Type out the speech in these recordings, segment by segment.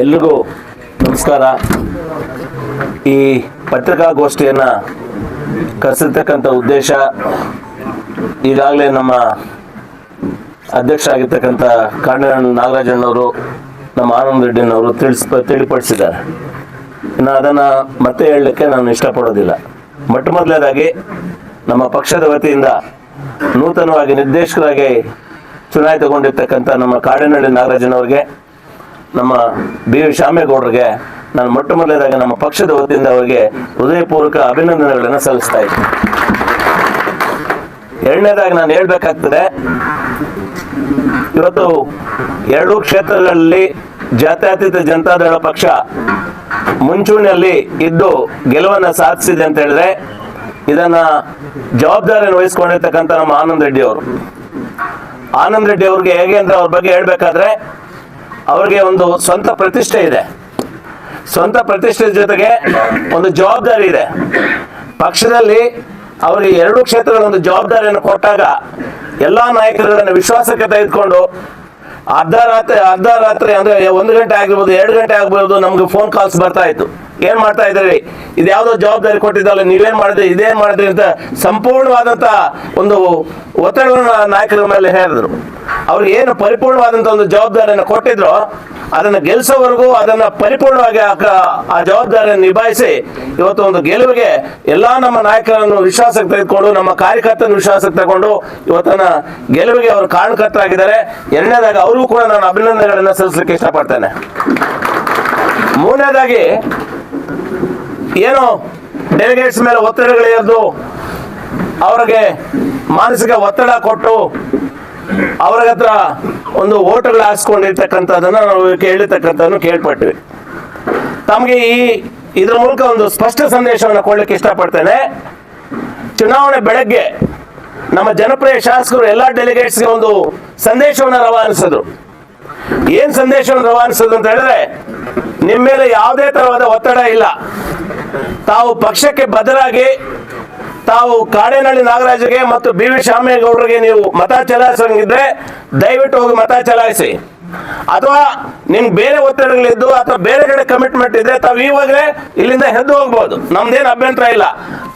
ಎಲ್ರಿಗೂ ನಮಸ್ಕಾರ. ಈ ಪತ್ರಿಕಾಗೋಷ್ಠಿಯನ್ನು ಕರೆಸಿರ್ತಕ್ಕಂಥ ಉದ್ದೇಶ ಈಗಾಗಲೇ ನಮ್ಮ ಅಧ್ಯಕ್ಷ ಆಗಿರ್ತಕ್ಕಂಥ ಕಾಂಡಣ್ಣ ನಾಗರಾಜಣ್ಣವರು, ನಮ್ಮ ಆನಂದ್ ರೆಡ್ಡಿನವರು ತಿಳಿಸ್, ತಿಳಿಪಡಿಸಿದ್ದಾರೆ. ಇನ್ನು ಅದನ್ನು ಮತ್ತೆ ಹೇಳಲಿಕ್ಕೆ ನಾನು ಇಷ್ಟಪಡೋದಿಲ್ಲ. ಮೊಟ್ಟ ಮೊದಲನೇದಾಗಿ ನಮ್ಮ ಪಕ್ಷದ ವತಿಯಿಂದ ನೂತನವಾಗಿ ನಿರ್ದೇಶಕರಾಗಿ ಚುನಾಯಿತಗೊಂಡಿರ್ತಕ್ಕಂಥ ನಮ್ಮ ಕಾಡಿನಹಳ್ಳಿ ನಾಗರಾಜನವರಿಗೆ ನಮ್ಮ ಬಿ ವಿ ಶಾಮೇಗೌಡರಿಗೆ ನಾನು ಮೊಟ್ಟ ಮೊದಲನೇದಾಗಿ ನಮ್ಮ ಪಕ್ಷದ ವತಿಯಿಂದ ಅವರಿಗೆ ಹೃದಯಪೂರ್ವಕ ಅಭಿನಂದನೆಗಳನ್ನು ಸಲ್ಲಿಸ್ತಾ ಇದ್ದೀನಿ. ಎರಡನೇದಾಗಿ ನಾನು ಹೇಳ್ಬೇಕಾಗ್ತದೆ, ಇವತ್ತು ಎರಡೂ ಕ್ಷೇತ್ರಗಳಲ್ಲಿ ಜಾತ್ಯತೀತ ಜನತಾದಳ ಪಕ್ಷ ಮುಂಚೂಣಿಯಲ್ಲಿ ಇದ್ದು ಗೆಲುವನ್ನು ಸಾಧಿಸಿದೆ ಅಂತ ಹೇಳಿದ್ರೆ ಇದನ್ನ ಜವಾಬ್ದಾರಿಯನ್ನು ವಹಿಸ್ಕೊಂಡಿರ್ತಕ್ಕಂಥ ನಮ್ಮ ಆನಂದ್ ರೆಡ್ಡಿ ಅವರು. ಆನಂದ್ ರೆಡ್ಡಿ ಅವ್ರಿಗೆ ಹೇಗೆ ಅಂತ ಅವ್ರ ಬಗ್ಗೆ ಹೇಳ್ಬೇಕಾದ್ರೆ ಅವ್ರಿಗೆ ಒಂದು ಸ್ವಂತ ಪ್ರತಿಷ್ಠೆ ಇದೆ. ಸ್ವಂತ ಪ್ರತಿಷ್ಠೆ ಜೊತೆಗೆ ಒಂದು ಜವಾಬ್ದಾರಿ ಇದೆ. ಪಕ್ಷದಲ್ಲಿ ಅವರಿಗೆ ಎರಡು ಕ್ಷೇತ್ರಗಳ ಒಂದು ಜವಾಬ್ದಾರಿಯನ್ನು ಕೊಟ್ಟಾಗ ಎಲ್ಲಾ ನಾಯಕರುಗಳನ್ನು ವಿಶ್ವಾಸಕ್ಕೆ ತೆಗೆದುಕೊಂಡು ಅರ್ಧ ರಾತ್ರಿ ಅರ್ಧ ರಾತ್ರಿ ಅಂದ್ರೆ ಒಂದು ಗಂಟೆ ಆಗಿರ್ಬೋದು, ಎರಡು ಗಂಟೆ ಆಗ್ಬೋದು ನಮ್ಗೆ ಫೋನ್ ಕಾಲ್ಸ್ ಬರ್ತಾ ಇತ್ತು. ಏನ್ ಮಾಡ್ತಾ ಇದ್ರಿ ಇದು ಯಾವ್ದೋ ಜವಾಬ್ದಾರಿ ಕೊಟ್ಟಿದ್ದಲ್ಲ, ನೀವೇನ್ ಮಾಡಿದ್ರಿ, ಇದೇನ್ ಮಾಡಿದ್ರಿ ಅಂತ ಸಂಪೂರ್ಣವಾದಂತ ಒಂದು ಒತ್ತಡವನ್ನು ನಾಯಕರ ಮೇಲೆ ಹೇಳಿದ್ರು ಅವ್ರಿಗೆ ಏನು ಪರಿಪೂರ್ಣವಾದಂತ ಒಂದು ಜವಾಬ್ದಾರಿಯನ್ನು ಕೊಟ್ಟಿದ್ರು, ಅದನ್ನ ಗೆಲ್ಸೋವರೆಗೂ ಅದನ್ನ ಪರಿಪೂರ್ಣವಾಗಿ ಆ ಜವಾಬ್ದಾರಿಯನ್ನು ನಿಭಾಯಿಸಿ, ಇವತ್ತು ಒಂದು ಗೆಲುವಿಗೆ ಎಲ್ಲಾ ನಮ್ಮ ನಾಯಕರನ್ನು ವಿಶ್ವಾಸಕ್ಕೆ ತೆಗೆದುಕೊಂಡು, ನಮ್ಮ ಕಾರ್ಯಕರ್ತನ ವಿಶ್ವಾಸಕ್ಕೆ ತಗೊಂಡು ಇವತ್ತನ ಗೆಲುವಿಗೆ ಅವರು ಕಾರಣಕರ್ತರಾಗಿದ್ದಾರೆ. ಎರಡನೇದಾಗಿ, ಅವರು ಕೂಡ ನಾನು ಅಭಿನಂದನೆಗಳನ್ನ ಸಲ್ಲಿಸಲಿಕ್ಕೆ ಇಷ್ಟಪಡ್ತೇನೆ. ಮೂರನೇದಾಗಿ ಏನು ಡೆಲಿಗೇಟ್ಸ್ ಮೇಲೆ ಒತ್ತಡಗಳಿರೋದು ಅವರಿಗೆ ಮಾನಸಿಕ ಒತ್ತಡ ಕೊಟ್ಟು ಅವ್ರ ಹತ್ರ ಒಂದು ಓಟುಗಳು ಹಾಕ್ಸ್ಕೊಂಡಿರ್ತಕ್ಕಂಥದ್ದನ್ನ ನಾವು ಕೇಳಿರ್ತಕ್ಕಂಥದ್ದನ್ನು ಕೇಳ್ಪಟ್ವಿ ತಮಗೆ ಈ ಇದರ ಮೂಲಕ ಒಂದು ಸ್ಪಷ್ಟ ಸಂದೇಶವನ್ನು ಕೊಡ್ಲಿಕ್ಕೆ ಇಷ್ಟಪಡ್ತೇನೆ. ಚುನಾವಣೆ ಬೆಳಗ್ಗೆ ನಮ್ಮ ಜನಪ್ರಿಯ ಶಾಸಕರು ಎಲ್ಲಾ ಡೆಲಿಗೇಟ್ಸ್ಗೆ ಒಂದು ಸಂದೇಶವನ್ನು ರವಾನಿಸಿದ್ರು. ಏನ್ ಸಂದೇಶವನ್ನು ರವಾನಿಸೋದು ಅಂತ ಹೇಳಿದ್ರೆ ನಿಮ್ಮ ಮೇಲೆ ಯಾವುದೇ ತರವಾದ ಒತ್ತಡ ಇಲ್ಲ. ತಾವು ಪಕ್ಷಕ್ಕೆ ಬದಲಾಗಿ ತಾವು ಕಾಡೇನಹಳ್ಳಿ ನಾಗರಾಜ್ಗೆ ಮತ್ತು ಬಿ ವಿ ಶಾಮೇಗೌಡರಿಗೆ ನೀವು ಮತ ಚಲಾಯಿಸಂಗಿದ್ರೆ ದಯವಿಟ್ಟು ಹೋಗಿ ಮತ ಚಲಾಯಿಸಿ. ಅಥವಾ ನಿಮ್ ಬೇರೆ ಒತ್ತಡಗಳಿದ್ದು ಅಥವಾ ಬೇರೆ ಕಡೆ ಕಮಿಟ್ಮೆಂಟ್ ಇದ್ರೆ, ತಾವು ಇವಾಗಲೇ ಇಲ್ಲಿಂದ ಹೆದ್ದು ಹೋಗ್ಬೋದು. ನಮ್ದೇನು ಅಭ್ಯಂತರ ಇಲ್ಲ.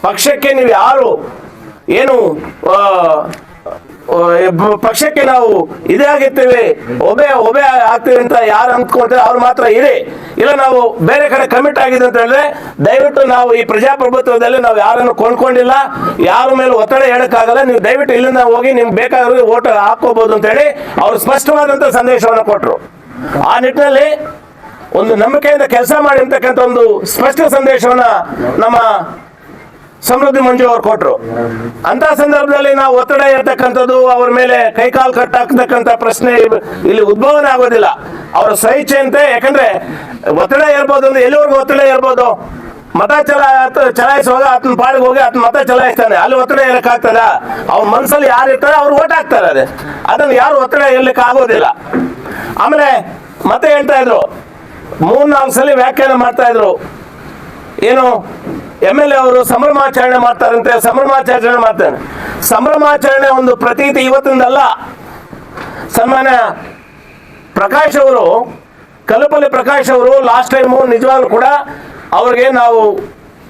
ಪಕ್ಷಕ್ಕೆ ನೀವು ಯಾರು, ಏನು ಪಕ್ಷಕ್ಕೆ ನಾವು ಇದೇ ಆಗಿರ್ತೀವಿ. ಒಬೆ ಒಬೆ ಆಗ್ತೀವಿ ಅಂತ ಯಾರು ಅಂದ್ಕೊಂಡ್ರೆ ಅವ್ರು ಮಾತ್ರ ಇದೆ ಇಲ್ಲ, ನಾವು ಬೇರೆ ಕಡೆ ಕಮಿಟ್ ಆಗಿದೆ ಅಂತ ಹೇಳಿದ್ರೆ ದಯವಿಟ್ಟು ನಾವು ಈ ಪ್ರಜಾಪ್ರಭುತ್ವದಲ್ಲಿ ನಾವು ಯಾರನ್ನು ಕೊಂಡ್ಕೊಂಡಿಲ್ಲ, ಯಾರ ಮೇಲೆ ಒತ್ತಡ ಹೇಳಕ್ಕಾಗಲ್ಲ. ನೀವು ದಯವಿಟ್ಟು ಇಲ್ಲಿಂದ ಹೋಗಿ ನಿಮ್ಗೆ ಬೇಕಾದ್ರೆ ಓಟ್ ಹಾಕೋಬಹುದು ಅಂತ ಹೇಳಿ ಅವರು ಸ್ಪಷ್ಟವಾದಂತ ಸಂದೇಶವನ್ನು ಕೊಟ್ಟರು ಆ ನಿಟ್ಟಿನಲ್ಲಿ ಒಂದು ನಂಬಿಕೆಯಿಂದ ಕೆಲಸ ಮಾಡಿ ಅಂತಕ್ಕಂಥ ಒಂದು ಸ್ಪಷ್ಟ ಸಂದೇಶವನ್ನ ನಮ್ಮ ಸಮೃದ್ಧಿ ಮಂಜು ಅವ್ರು ಕೊಟ್ರು. ಅಂತ ಸಂದರ್ಭದಲ್ಲಿ ನಾವು ಒತ್ತಡ ಇರ್ತಕ್ಕಂಥದ್ದು ಅವ್ರ ಮೇಲೆ ಕೈಕಾಲು ಕಟ್ಟಾಕ್ತಕ್ಕಂಥ ಪ್ರಶ್ನೆ ಇಲ್ಲಿ ಉದ್ಭವನೆ ಆಗೋದಿಲ್ಲ. ಅವರ ಸ್ವಇಚ್ಛೆ ಅಂತೆ, ಯಾಕಂದ್ರೆ ಒತ್ತಡ ಇರ್ಬೋದು ಅಂದ್ರೆ ಎಲ್ಲಿವರೆಗೂ ಒತ್ತಡ ಇರ್ಬೋದು ಮತ ಚಲ, ಚಲಾಯಿಸುವಾಗ ಆತನ ಪಾಡಿಗೆ ಹೋಗಿ ಆತನ ಮತ ಚಲಾಯಿಸ್ತಾನೆ. ಅಲ್ಲಿ ಒತ್ತಡ ಇರಕ್ಕಾಗ್ತದ ಅವ್ರ ಮನಸ್ಸಲ್ಲಿ ಯಾರು ಇರ್ತಾರೆ ಅವ್ರು ಓಟ್ ಹಾಕ್ತಾರೆ ಅದೇ. ಅದನ್ನು ಯಾರು ಒತ್ತಡ ಇರ್ಲಿಕ್ಕೆ ಆಗೋದಿಲ್ಲ. ಆಮೇಲೆ ಮತ್ತೆ ಹೇಳ್ತಾ ಇದ್ರು. ಮೂರ್ನಾಲ್ಕು ಸಲ ವ್ಯಾಖ್ಯಾನ ಮಾಡ್ತಾ ಇದ್ರು. ಏನು? ಎಂ ಎಲ್ ಎ ಅವರು ಸಂಭ್ರಮಾಚರಣೆ ಮಾಡ್ತಾರಂತೆ, ಸಂಭ್ರಮಾಚರಣೆ ಮಾಡ್ತಾರೆ. ಸಂಭ್ರಮಾಚರಣೆ ಒಂದು ಪ್ರತೀತಿ ಇವತ್ತಿಂದಲ್ಲ. ಸನ್ಮಾನ್ಯ ಪ್ರಕಾಶ್ ಅವರು, ಕಲ್ಲಪಲ್ಲಿ ಪ್ರಕಾಶ್ ಅವರು ಲಾಸ್ಟ್ ಟೈಮು ನಿಜವಾಗ್ಲೂ ಕೂಡ ಅವ್ರಿಗೆ ನಾವು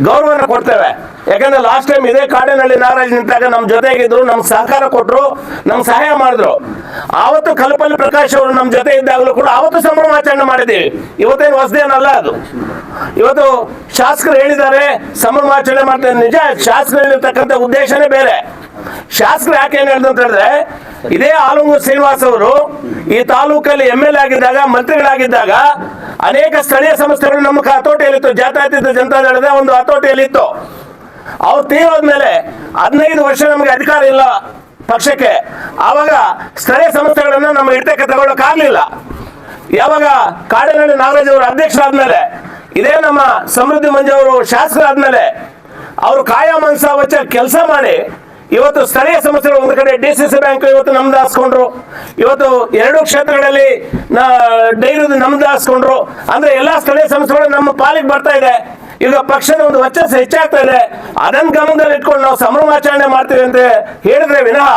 ಗೌರವನ ಕೊಡ್ತೇವೆ. ಯಾಕಂದ್ರೆ ಲಾಸ್ಟ್ ಟೈಮ್ ಇದೇ ಕಾಡಿನಲ್ಲಿ ನಾರಾಯಣ ನಿಂತಾಗ ನಮ್ಮ ಜೊತೆಗಿದ್ರು, ನಮ್ಗೆ ಸಹಕಾರ ಕೊಟ್ಟರು ನಮ್ಗೆ ಸಹಾಯ ಮಾಡಿದ್ರು. ಆವತ್ತು ಕಲ್ಪಲ್ಲಿ ಪ್ರಕಾಶ್ ಅವರು ನಮ್ಮ ಜೊತೆ ಇದ್ದಾಗಲೂ ಕೂಡ ಆವತ್ತು ಸಂಭ್ರಮಾಚರಣೆ ಮಾಡಿದ್ದೀವಿ. ಇವತ್ತೇನು ಹೊಸದೇನಲ್ಲ ಅದು. ಇವತ್ತು ಶಾಸಕರು ಹೇಳಿದ್ದಾರೆ ಸಂಭ್ರಮಾಚರಣೆ ಮಾಡ್ತಾರೆ ನಿಜ ಶಾಸಕರು ಹೇಳಿರ್ತಕ್ಕಂಥ ಉದ್ದೇಶನೇ ಬೇರೆ. ಶಾಸಕರು ಯಾಕೆ ಏನ್ ಹೇಳ್ದು ಅಂತ ಹೇಳಿದ್ರೆ, ಇದೇ ಆಲೂರು ಶ್ರೀನಿವಾಸ್ ಅವರು ಈ ತಾಲೂಕಲ್ಲಿ ಎಂ ಎಲ್ ಎ ಆಗಿದ್ದಾಗ, ಮಂತ್ರಿಗಳಾಗಿದ್ದಾಗ ಅನೇಕ ಸ್ಥಳೀಯ ಸಂಸ್ಥೆಗಳು ನಮ್ಮ ಹತೋಟಿಯಲ್ಲಿತ್ತು. ಜಾತ್ಯತೀತ ಜನತಾದಳದ ಒಂದು ಹತೋಟಿಯಲ್ಲಿತ್ತು. ಅವ್ರು ತೀರೋದ್ಮೇಲೆ ಹದಿನೈದು ವರ್ಷ ನಮಗೆ ಅಧಿಕಾರ ಇಲ್ಲ ಪಕ್ಷಕ್ಕೆ. ಆವಾಗ ಸ್ಥಳೀಯ ಸಂಸ್ಥೆಗಳನ್ನ ನಮ್ಮ ಹಿಡಿತಕ್ಕೆ ತಗೊಳ್ಳೋಕ್ಕಾಗಲಿಲ್ಲ ಯಾವಾಗ ಕಾಡಿನಹಳ್ಳಿ ನಾಗರಾಜ್ ಅವರು ಅಧ್ಯಕ್ಷರಾದ್ಮೇಲೆ, ಇದೇ ನಮ್ಮ ಸಮೃದ್ಧಿ ಮಂಜು ಅವರು ಶಾಸಕರಾದ್ಮೇಲೆ, ಅವರು ಕಾಯ ಮನ್ಸ ವಚ್ಚ ಕೆಲಸ ಮಾಡಿ ಇವತ್ತು ಸ್ಥಳೀಯ ಸಂಸ್ಥೆಗಳು ಒಂದು ಕಡೆ ಡಿ ಸಿ ಸಿ ಬ್ಯಾಂಕ್ ಇವತ್ತು ನಮ್ದು ಹಾಸ್ಕೊಂಡ್ರು. ಇವತ್ತು ಎರಡು ಕ್ಷೇತ್ರಗಳಲ್ಲಿ ಡೈರಿ ನಮ್ದು ಹಾಸ್ಕೊಂಡ್ರು. ಅಂದ್ರೆ ಎಲ್ಲಾ ಸ್ಥಳೀಯ ಸಂಸ್ಥೆಗಳು ನಮ್ಮ ಪಾಲಿಗೆ ಬರ್ತಾ ಇದೆ. ಈಗ ಪಕ್ಷದ ಒಂದು ವರ್ಚಸ್ಸು ಹೆಚ್ಚಾಗ್ತಾ ಇದೆ. ಅದನ್ನ ಗಮನದಲ್ಲಿ ಇಟ್ಕೊಂಡು ನಾವು ಸಂಭ್ರಮಾಚರಣೆ ಮಾಡ್ತೀವಿ ಅಂತ ಹೇಳಿದ್ರೆ ವಿನಃ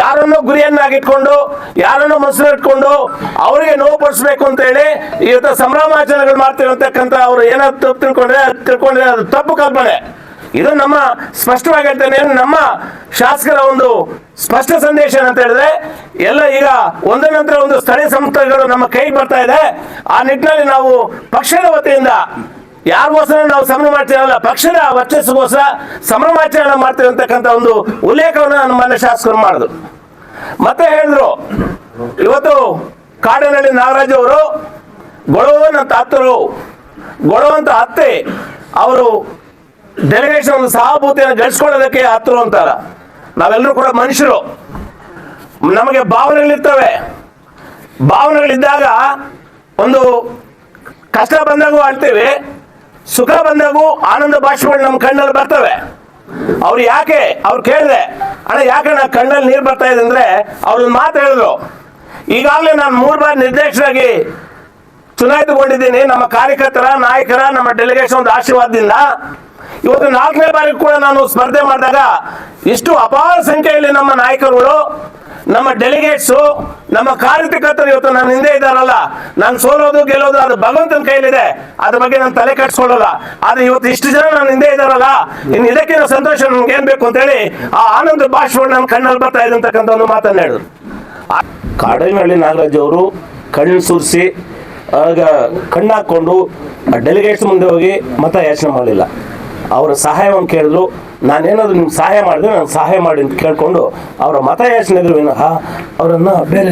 ಯಾರನ್ನೋ ಗುರಿಯನ್ನಾಗಿಟ್ಕೊಂಡು, ಯಾರನ್ನೋ ಮನಸ್ಸಲ್ಲಿ ಇಟ್ಕೊಂಡು ಅವರಿಗೆ ನೋವು ಪಡಿಸ್ಬೇಕು ಅಂತ ಹೇಳಿ ಇವತ್ತು ಸಂಭ್ರಮಾಚರಣೆಗಳು ಮಾಡ್ತೀವಿ ಅಂತಕ್ಕಂಥ ಅವ್ರು ಏನಾದ್ರು ತಿಳ್ಕೊಂಡ್ರೆ ತಿಳ್ಕೊಂಡ್ರೆ ಅದು ತಪ್ಪು ಕಲ್ಪನೆ. ಇದು ನಮ್ಮ ಸ್ಪಷ್ಟವಾಗಿ ಹೇಳ್ತೇನೆ ನಮ್ಮ ಶಾಸಕರ ಒಂದು ಸ್ಪಷ್ಟ ಸಂದೇಶ ಏನಂತ ಹೇಳಿದ್ರೆ, ಎಲ್ಲ ಈಗ ಒಂದರ ನಂತರ ಒಂದು ಸ್ಥಳೀಯ ಸಂಸ್ಥೆಗಳು ನಮ್ಮ ಕೈಗೆ ಬರ್ತಾ ಇದೆ. ಆ ನಿಟ್ಟಿನಲ್ಲಿ ನಾವು ಪಕ್ಷದ ವತಿಯಿಂದ ಯಾರಿಗೋಸ್ಕರ ನಾವು ಸಂಭ್ರಮಾಚರಣೆ ಪಕ್ಷದ ವರ್ಚಸ್ಸಿಗೋಸ್ಕರ ಸಂಭ್ರಮಾಚರಣೆ ಮಾಡ್ತೀವಿ ಅಂತಕ್ಕಂಥ ಒಂದು ಉಲ್ಲೇಖವನ್ನು ನಮ್ಮ ಮನೆ ಶಾಸಕರು ಮಾಡಿದ್ರು. ಮತ್ತೆ ಹೇಳಿದ್ರು, ಇವತ್ತು ಕಾಡಿನಲ್ಲಿ ನಾಗರಾಜ್ ಅವರು ಗೊಳವನ ತಾತರು ಗೊಳವಂತ ಅತ್ತೆ ಅವರು ಡೆಲಿಗೇಷನ್ ಒಂದು ಸಹಾಭೂತಿಯನ್ನು ಗಳಿಸ್ಕೊಳ್ಳೋದಕ್ಕೆ ಹತ್ತರು ಅಂತಾರ. ನಾವೆಲ್ಲರೂ ಕೂಡ ಮನುಷ್ಯರು. ನಮಗೆ ಭಾವನೆಗಳಿರ್ತವೆ. ಭಾವನೆಗಳಿದ್ದಾಗ ಒಂದು ಕಷ್ಟ ಬಂದಾಗೂ ಆಡ್ತೀವಿ ಸುಖ ಬಂದಾಗೂ ಆನಂದ ಭಾಷೆಗಳು ನಮ್ಮ ಕಣ್ಣಲ್ಲಿ ಬರ್ತವೆ. ಅವ್ರು ಯಾಕೆ? ಅವ್ರು ಕೇಳಿದೆ ಅಣ್ಣ, ಯಾಕೆ ನಾ ಕಣ್ಣಲ್ಲಿ ನೀರು ಬರ್ತಾ ಇದೆ? ಅಂದ್ರೆ ಅವ್ರ ಮಾತು ಹೇಳಿದ್ರು. ಈಗಾಗಲೇ ನಾನು ಮೂರು ಬಾರಿ ನಿರ್ದೇಶಕರಾಗಿ ಚುನಾಯಿತಗೊಂಡಿದ್ದೀನಿ. ನಮ್ಮ ಕಾರ್ಯಕರ್ತರ, ನಾಯಕರ, ನಮ್ಮ ಡೆಲಿಗೇಷನ್ ಒಂದು ಆಶೀರ್ವಾದದಿಂದ ಇವತ್ತು ನಾಲ್ಕನೇ ಬಾರಿ ಕೂಡ ನಾನು ಸ್ಪರ್ಧೆ ಮಾಡಿದಾಗ ಇಷ್ಟು ಅಪಾರ ಸಂಖ್ಯೆಯಲ್ಲಿ ನಮ್ಮ ನಾಯಕರುಗಳು, ನಮ್ಮ ಡೆಲಿಗೇಟ್ಸು ನಮ್ಮ ಕಾರ್ಯಕರ್ತರು ಇವತ್ತು ನನ್ನ ಹಿಂದೆ ಇದ್ದಾರಲ್ಲ, ನಾನು ಸೋಲೋದು, ಗೆಲ್ಲೋದು, ಅದು ಭಗವಂತನ ಕೈಲಿದೆ ಅದ್ರ ಬಗ್ಗೆ ನಾನು ತಲೆ ಕಟ್ಸ್ಕೊಳ್ಳಲ್ಲ ಆದ್ರೆ ಇವತ್ತು ಇಷ್ಟು ಜನ ನನ್ನ ಹಿಂದೆ ಇದ್ದಾರಲ್ಲ, ಇನ್ನು ಇದಕ್ಕೆ ಸಂತೋಷ ನನ್ಗೆ ಏನ್ ಬೇಕು ಅಂತೇಳಿ ಆ ಆನಂದ ಭಾಷೆಗಳು ನನ್ನ ಕಣ್ಣಲ್ಲಿ ಬರ್ತಾ ಇದೆ ಒಂದು ಮಾತನ್ನ ಹೇಳಿದ್ರು ಕಾಡಿನಹಳ್ಳಿ ನಾಗರಾಜ್ ಅವರು ಕಣ್ಣು ಸುರಿಸಿ, ಆಗ ಕಣ್ಣಾಕೊಂಡು ಡೆಲಿಗೇಟ್ಸ್ ಮುಂದೆ ಹೋಗಿ ಮತ ಯಾಚನೆ ಮಾಡಲಿಲ್ಲ. ಅವರ ಸಹಾಯವನ್ನು ಕೇಳಿದ್ರು, ನಾನೇನಾದರೂ ನಿಮ್ಗೆ ಸಹಾಯ ಮಾಡಿದ್ರೆ ನಾನು ಸಹಾಯ ಮಾಡಿ ಅಂತ ಕೇಳಿಕೊಂಡು ಅವರ ಮತ ಯಾಚನೆ ವಿನಃ ಅವರನ್ನು ಬೇರೆ